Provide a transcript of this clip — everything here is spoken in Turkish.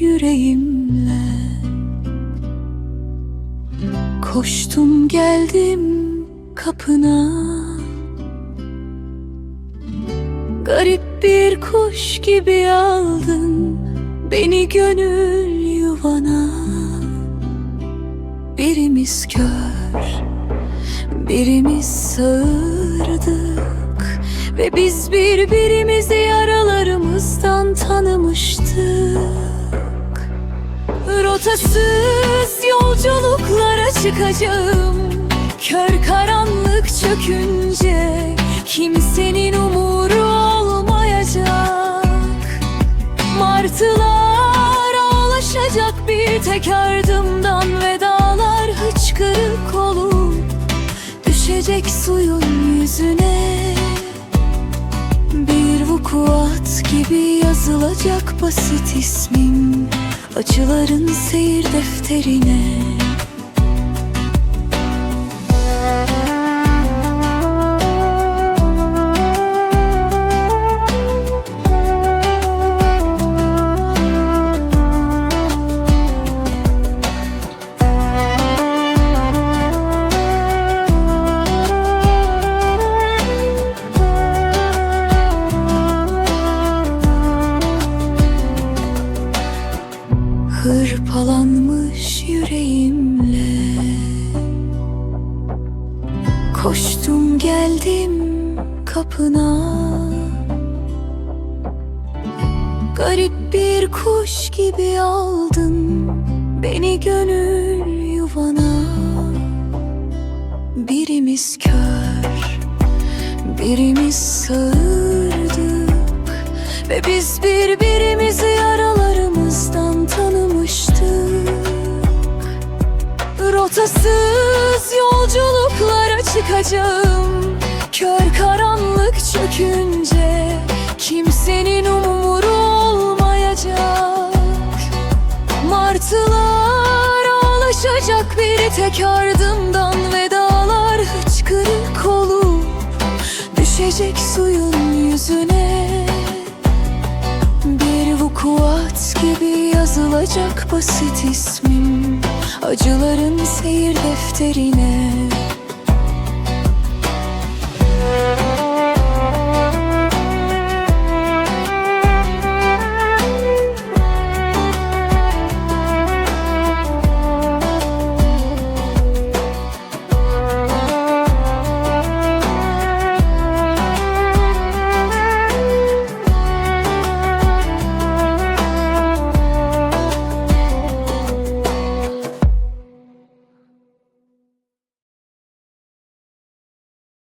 yüreğimle. Koştum geldim kapına. Garip bir kuş gibi aldın Beni gönül yuvana. Birimiz kör Birimiz sağırdık Ve biz birbirimizi yaralarımızdan tanımıştık. Rotasız yolculuklara çıkacağım. Kör karanlık çökünce Kimsenin umuru olmayacak. Martılar ağlaşacak bir tek ardımdan Ve dağlar hıçkırık olup Düşecek suyun vukuat gibi yazılacak basit ismim. Acıların seyir defterine Hırpalanmış yüreğimle. Koştum geldim kapına. Garip bir kuş gibi aldın Beni gönül yuvana. Birimiz kör Birimiz sağırdık Ve biz birbirimizi Rotasız yolculuklara çıkacağım. Kör karanlık çökünce Kimsenin umuru olmayacak. Martılar ağlaşacak bir tek ardımdan Ve dağlar hıçkırık olup Düşecek suyun yüzüne. Bir vukuat gibi yazılacak basit ismim Acıların seyir defterine